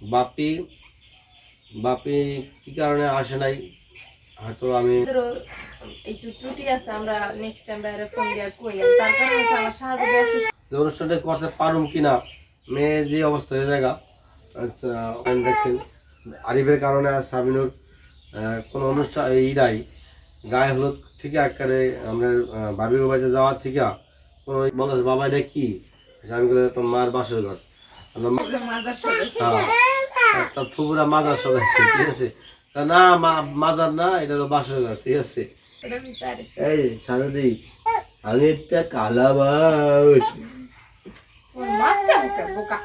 বাপি বাপি কি কারণে আসে নাই? হয়তো আমি আমাদেরও একটু ত্রুটি আছে আমরা নেক্সট টাইম বাইরে ফোন দিয়া কই তার কারণে আমার সাহায্য অসুস্থ অনুষ্ঠানটা করতে পারুম কিনা? মেয়ে যে অবস্থা হয়ে জায়গা। আচ্ছা দেখছেন আরিফের কারণে আর সাবিনুর কোনো অনুষ্ঠান এই নাই। গায়ে হলুদ থেকে একবারে আমরা বাবির বাড়িতে যাওয়ার থেকে কোনো বলতেছে বাবা এটা কি? আমি বলে তোর মার বাসর ঘর। তার মাজার ঠিক আছে? না মাজার না এটা হলো বাসর ঠিক আছে? এই সারাদি আমি একটা থাক।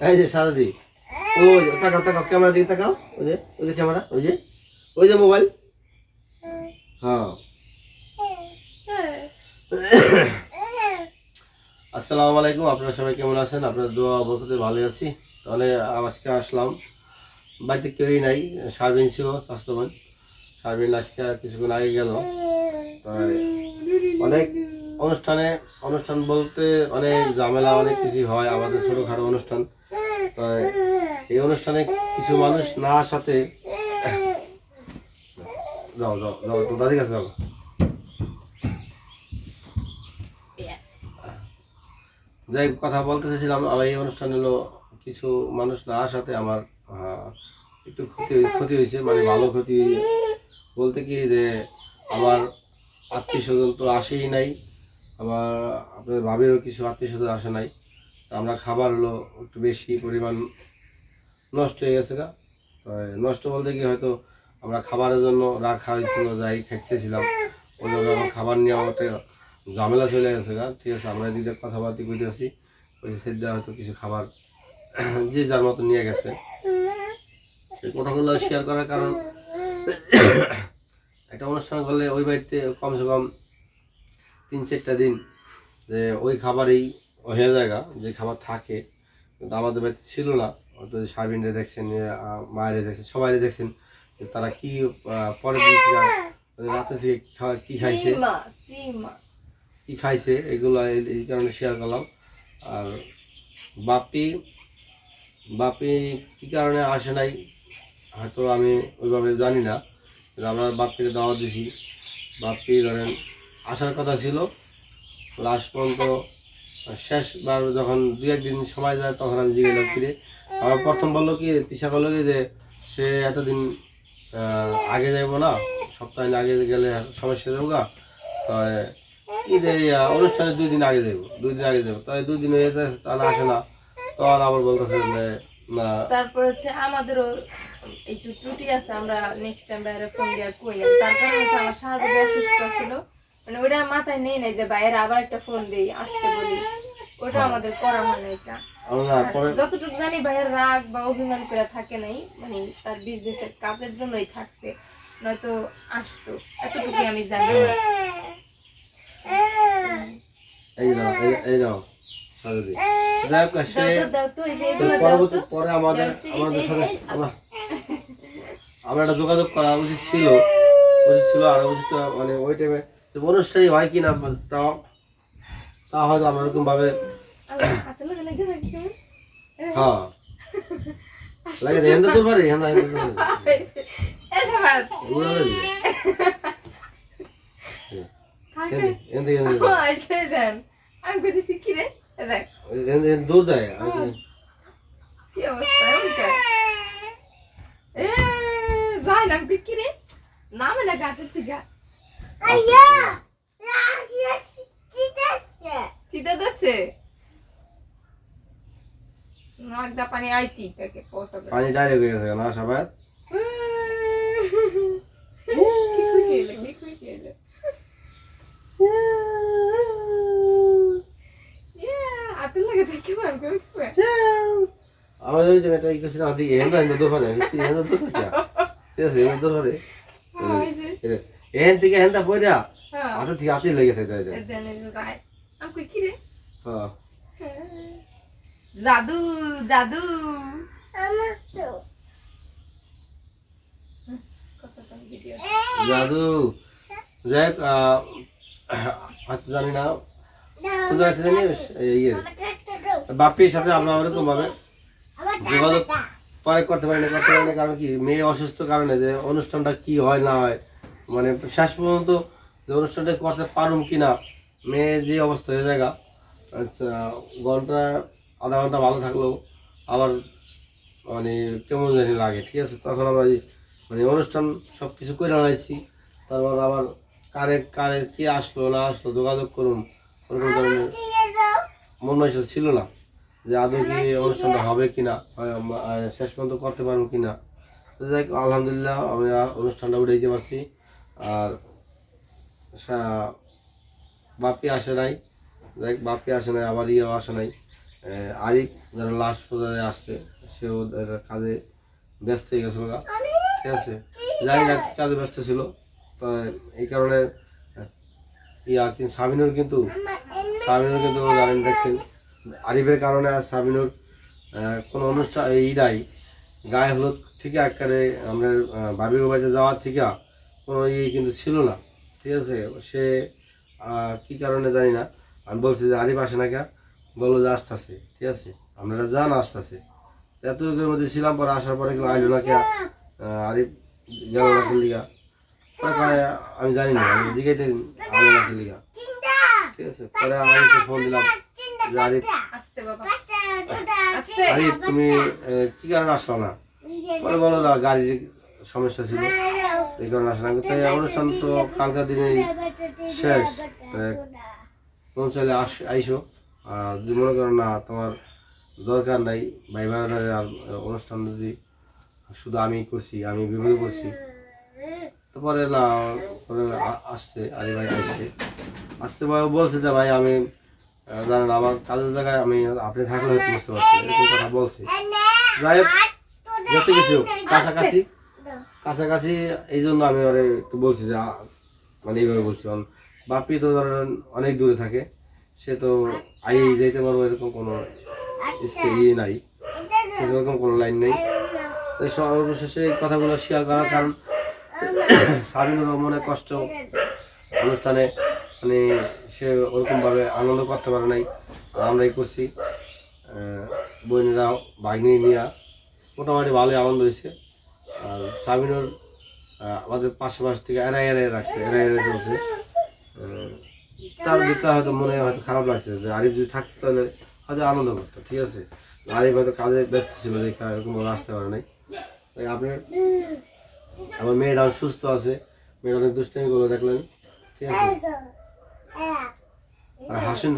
এই যে সারাদি ওই তাকাও তাকাও ক্যামেরা দিকে তাকাও ওই যে ওই যে ক্যামেরা ওই যে ওই যে মোবাইল। হ্যাঁ। আসসালামু আলাইকুম, আপনারা সবাই কেমন আছেন? আপনার দোয়া অবস্থাতে ভালো আছি। তাহলে আজকে আসলাম। বাড়িতে কেউই নাই সারবিন ছিল, স্বাস্থ্যবান। সারবিন আজকে কিছুক্ষণ আগে গেল। অনেক অনুষ্ঠানে, অনুষ্ঠান বলতে অনেক ঝামেলা, অনেক কিছু হয়, আমাদের ছোটোখাটো অনুষ্ঠান। এই অনুষ্ঠানে কিছু মানুষ না আসাতে যাও যাও যাও দাদি কাছে যাও। যাই কথা বলতে চাইছিলাম আমার এই অনুষ্ঠান হলো কিছু মানুষ না আসাতে আমার একটু ক্ষতি ক্ষতি হয়েছে মানে ভালো ক্ষতি বলতে কি যে আমার আত্মীয় স্বজন তো আসেই নাই আমার আপনার ভাবেরও কিছু আত্মীয় স্বজন আসে নাই। আমরা খাবার হলো একটু বেশি পরিমাণ নষ্ট হয়ে গেছে গা। নষ্ট বলতে কি হয়তো আমরা খাবারের জন্য রাখা হয়েছিল, যাই খাইতেছিলাম ওই জন্য খাবার নিয়ে আমাকে ঝামেলা চলে গেছে গা। ঠিক আছে, আমরা এদিকে কথাবার্তা কইতে আছি। ওই সেটা হয়তো কিছু খাবার যে যার মতো নিয়ে গেছে। এই কথাগুলো শেয়ার করার কারণ একটা অনুষ্ঠান করলে ওই বাড়িতে কমসে কম তিন চারটা দিন যে ওই খাবারেই হয়ে জায়গা যে খাবার থাকে। কিন্তু আমাদের বাড়িতে ছিল না। হয়তো সাবিনরে দেখছেন মায়েরে দেখছেন সবাই দেখছেন তারা কি থেকে মানে রাতে থেকে কি খাওয়া কি খাইছে? কি খাইছে, এগুলো এই- কারণে শেয়ার করলাম। আর বাপি বাপি কি কারণে আসে নাই, হয়তো আমি ওইভাবে জানি না। আমরা বাপিকে দাওয়া দিছি। বাপি ধরেন, আসার কথা ছিল। লাস্ট পর্যন্ত শেষবার যখন দু একদিন সময় যায়, তখন আমি জিজ্ঞেস ফিরে আমার প্রথম বলল কি, তিশা বলল কি যে, সে এতদিন আগে যাইবো না, সপ্তাহে আগে গেলে সমস্যা যাব গা ঈদের অনুষ্ঠানের দুই দিন আগে দেবো দুই দিন আগে দেবো তাই দুই দিন হয়ে তারা আসে না। তখন আবার বলতেছে যে না। তারপর হচ্ছে আমাদেরও একটু ত্রুটি আছে আমরা নেক্সট টাইম বাইরে ফোন দিয়া কই তার কারণে হচ্ছে আমার সাহায্য অসুস্থ ছিল। মানে ওটা মাথায় নেই নাই যে বাইরে আবার একটা ফোন দেই আসতে বলি। ওটা আমাদের করা হয় না এটা যতটুকু জানি ভাইয়ের রাগ বা অভিমান করে থাকে নাই মানে তার বিজনেসের কাজের জন্যই থাকছে নয়তো আসতো। এতটুকুই আমি জানি। এই নাও এই- নাও সাজদি যাই হোক সে পরবর্তী পরে আমাদের আমাদের সাথে আমরা আমরা একটা যোগাযোগ করা উচিত ছিল। উচিত ছিল আর উচিত মানে ওই টাইমে অনুষ্ঠানই হয় কি না তাও তা হয়তো আমরা এরকম ভাবে? হ্যাঁ। লাগে হেন্দা তো পারি হেন্দা হেন্দা তো পারি এসব হাত। এগুলো লাগে থাকে। হেন্দা হেন্দা ও, এই যে দেন। আমি কইতেছি কি রে? দেখ। দূর দেয় আমি- কি অবস্থা এ যাই না আমি কি রে? নামে না গাতের থেকে। চিতা দাসে নাকদা পানি আইতি তাকে পৌঁছাবে। পানি হয়ে গেছে না সবাই কি খুশি হইল কি খুশি হইল। Yeah, আপেল লাগে ওই যে এটা করছিল আমাদের হেন্দা হেন্দা দূর পারে কি হেন্দা দূর ঠিক আছে দূর পারে এখান থেকে হেন্দা পড়া হাতে থেকে হাতে লেগেছে তাই তাই আমি কই কি রে হ্যাঁ জাদু জাদু জাদু আহ, হয়তো জানি না। কোথাও আছে জানি ইয়ে। বাপির সাথে আমরা ওরকম ভাবে যোগাযোগ পরে করতে পারি না, করতে পারি না, কারণ কি? মেয়ে অসুস্থ কারণে যে অনুষ্ঠানটা কি হয়, না হয়। মানে শেষ পর্যন্ত যে অনুষ্ঠানটা করতে পারুম কি না মেয়ে যে অবস্থা হয়ে যায় আচ্ছা ঘণ্টা আধা ঘণ্টা ভালো থাকলেও আবার মানে কেমন জানি লাগে, ঠিক আছে? তখন আমরা মানে অনুষ্ঠান সব কিছু করে লাগাইছি তারপর আবার কারে কারে কে আসলো না আসলো যোগাযোগ করুন। ওরকম মন মানসিকতা ছিল না। যে আদৌ কি অনুষ্ঠানটা হবে কিনা আর শেষ পর্যন্ত করতে পারব কিনা। তো যাই আলহামদুলিল্লাহ আমি আর অনুষ্ঠানটা উঠে পারছি। আর বাপি আসে নাই। যাই বাপি আসে নাই আবার ইয়েও আসে নাই। আরিফ যারা লাস্ট পর্যায়ে আসছে সেও কাজে ব্যস্ত হয়ে গেছিল। ঠিক আছে? না কাজে ব্যস্ত ছিল। এই কারণে ইয়া সাবিনুর কিন্তু সাবিনুর কিন্তু জানেন, দেখছেন? আরিফের কারণে আর সাবিনুর কোনো অনুষ্ঠান, এই নাই। গায়ে হলুদ থেকে একেবারে আমরা বাবি বাড়িতে যাওয়ার থেকে কোনো ইয়ে কিন্তু ছিল না। ঠিক আছে? সে কি কারণে জানি না। আমি বলছি যে আরিফ আসে না কে বলল যে আসতেছে। ঠিক আছে? আপনারা যান, আসতেছে। এত লোকের মধ্যে ছিলাম, পরে আসার পরে কিন্তু আইলো না কে আরিফ গেল না আমি জানি না আমি জিগাইতে আইলো না কেন লিগা ঠিক আছে পরে আরিফকে ফোন দিলাম। যে আরিফ আসতে বাবা। আরিফ তুমি কি কারণে আসলো না? পরে বলো না গাড়ির সমস্যা ছিল। এই কারণে আসলে না। তাই অনুষ্ঠান তো কালকার দিনেই শেষ। তাই পৌঁছালে আস আইসো। আর যদি মনে করো না তোমার দরকার নাই ভাই ভাইদের আর অনুষ্ঠান যদি শুধু আমি করছি আমি বিপদে করছি তারপরে না আসছে আরে ভাই আসছে। আসছে ভাই বলছে যে, ভাই, আমি জানেন, আমার কাজের জায়গায় আমি, আপনি থাকলে হয়তো বুঝতে পারছি এরকম কথা বলছে। যাই হোক, যত কিছু কাছাকাছি কাছাকাছি এই জন্য আমি আরে একটু বলছি যে মানে এইভাবে বলছি, কারণ বাপি তো ধরেন অনেক দূরে থাকে, সে তো আই যেতে পারব, এরকম কোনো ইয়ে নাই। সেরকম কোনো লাইন নেই। তাই সর্বশেষে এই কথাগুলো শেয়ার করার কারণ সাবিনুর মনে কষ্ট অনুষ্ঠানে মানে সে ওরকমভাবে আনন্দ করতে পারে নাই। আমরাই করছি। বোনেরা ভাগ্নি নিয়ে মোটামুটি ভালোই আনন্দ হয়েছে। আর সাবিনুর আমাদের পাশে পাশ থেকে এড়াই এড়াই রাখছে, এড়াই এড়াই চলছে। তার ভিতরে হয়তো মনে হয়তো খারাপ লাগছে যে আরিফ যদি থাকতো তাহলে হয়তো আনন্দ করতো, ঠিক আছে? আরিফ হয়তো কাজে ব্যস্ত ছিল দেখে এরকম আসতে পারে নাই। তাই আপনার আমার মেয়েটা সুস্থ আছে। মেয়েটা অনেক দুষ্টামি করল, দেখলেন? ঠিক আছে? আর হাসিন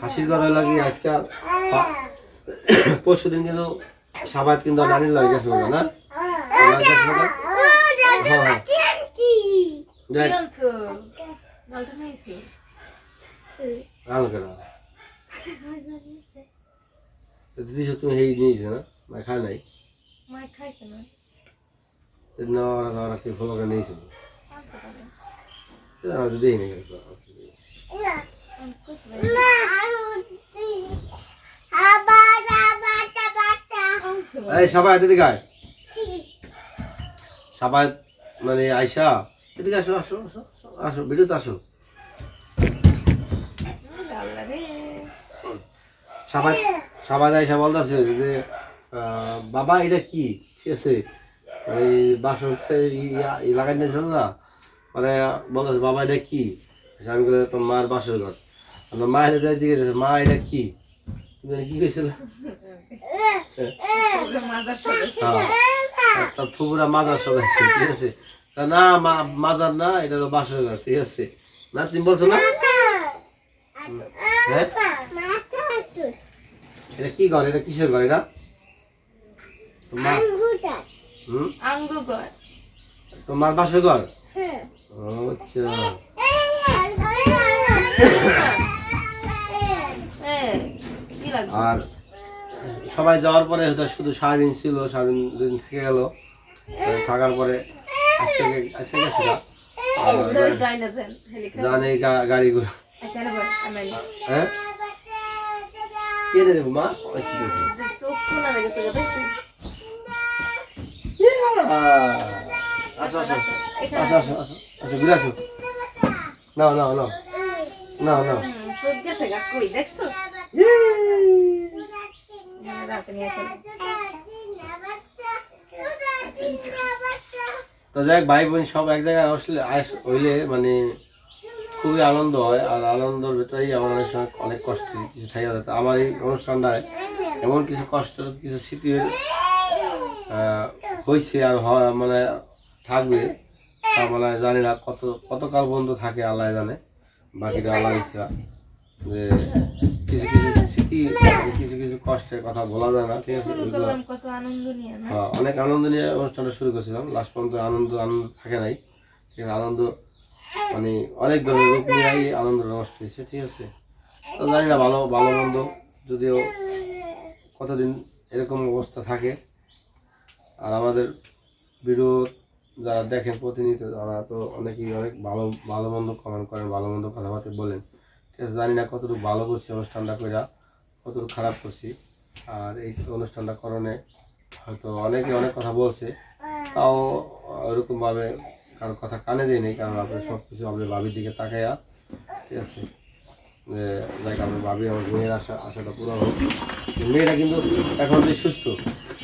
হাসির কথা লাগে আজকে পরশু দিন কিন্তু সাবাত কিন্তু নানির লাগে গেছিল না? দিদিস তুমি সেই নিয়েছো না? খায় নাই? খাইছে না। সেদিন ওরা কি করে নিয়েছিল আনছে মা। এই সবাই এদিকে গায় সবাই মানে এদিকে আসো আসো আসো আসো, ভিডিওতে আসো সবাই সবাই আয়সা বলতেছে যে বাবা এটা কি ঠিক আছে মানে বাসন লাগাই নিয়েছিল না মানে বলতেছে, বাবা, এটা কি? আমি বলে তোর মার বাসর ঘর। আমার মায়ের দিকে মা, এটা কি? কি কইছিল? হ্যাঁ। তার ফুপুরা মাজার সবাই ঠিক আছে? না, মা- মাজার না, এটা হলো বাসর ঘর, ঠিক আছে? না, তুমি বলছো না? হ্যাঁ? এটা কি ঘর? এটা কিসের ঘর এটা? হুম? আঙ্গু তোমার বাসর ঘর? ও, আচ্ছা। হ্যাঁ আর সবাই যাওয়ার পরে শুধু সারাদিন ছিল সারাদিন দিন থেকে গেল। থাকার পরে আজকে জানে গাড়িগুলো এখানে হ্যাঁ? দেবো মা আচ্ছা, দেবো। চোখ কোনা লেগে চলে গেছে আসো ঘুরে আসো নাও নাও নাও না না হুম, চোখ গেছে গা কই দেখছ রাতে নিয়ে চলে তো যাই ভাই বোন সব এক জায়গায় আসলে আস- হইলে মানে খুবই আনন্দ হয় আর আনন্দের ভেতরেই আমার অনেক সময় অনেক কষ্ট কিছু থাকে আমার এই অনুষ্ঠানটায় এমন কিছু কষ্টের কিছু স্মৃতি আহ, হয়েছে আর মানে থাকবে। তা মানে জানি না কত কতকাল বন্ধ থাকে আল্লাহ জানে। বাকিটা আল্লাহ ইচ্ছা যে কিছু কিছু স্মৃতি কিছু কিছু কষ্টের কথা বলা যায় না ঠিক আছে? হ্যাঁ, অনেক আনন্দ নিয়ে অনুষ্ঠানটা শুরু করেছিলাম। লাস্ট পর্যন্ত আনন্দ আনন্দ থাকে নাই। ঠিক আছে আনন্দ মানে অনেক ধরনের রূপ নিয়েই আনন্দ নষ্ট হয়েছে ঠিক আছে? তো জানি না ভালো ভালো মন্দ যদিও কতদিন এরকম অবস্থা থাকে আর আমাদের ভিডিও যারা দেখেন প্রতিনিয়ত, তারা তো অনেকেই অনেক ভালো ভালো মন্দ কমেন্ট করেন, ভালো মন্দ কথাবার্তা বলেন। ঠিক আছে, জানি না কতটুকু ভালো করছি অনুষ্ঠানটা কইরা, কতটুকু খারাপ করছি। আর এই অনুষ্ঠানটা করণে হয়তো অনেকে অনেক কথা বলছে, তাও ওরকমভাবে কারোর কথা কানে দিয়ে নেই, কারণ আপনি সব কিছু আপনি ভাবির দিকে তাকাইয়া ঠিক আছে। যে যাই আমি ভাবি, আমার মেয়ের আশা, আশাটা পুরো হোক। মেয়েরা কিন্তু এখন যে সুস্থ,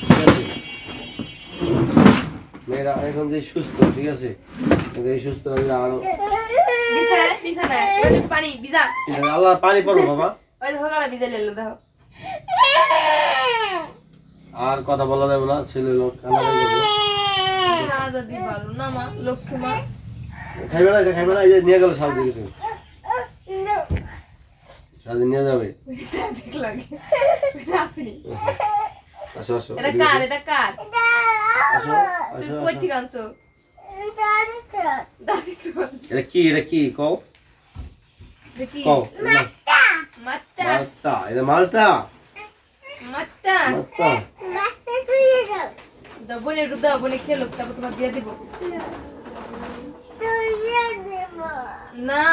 ঠিক আছে? মেয়েরা এখন যে সুস্থ ঠিক আছে? এই সুস্থ হলে আরও পানি ভিজা। আল্লাহ পানি পড়ো বাবা। ওই দেখো গলা ভিজা লেলো দেখো। আর কথা বলা যাবে না ছেলে লোক করবে ভালো না মা লক্ষ্মী মা। খাইবে না খাইবে না এই যে নিয়ে গেল কিছু সাউদি নিয়ে যাবে। আসো আসো এটা কার এটা কার? আসো তুই আসো। কই। থেকে আনছো এটা কি? এটা কি? কও কও মাত্তা। এটা মালটা। মাত্তা। মালটা দাও বোনে একটু খেলো তারপর তোমার দিয়ে দিব। না।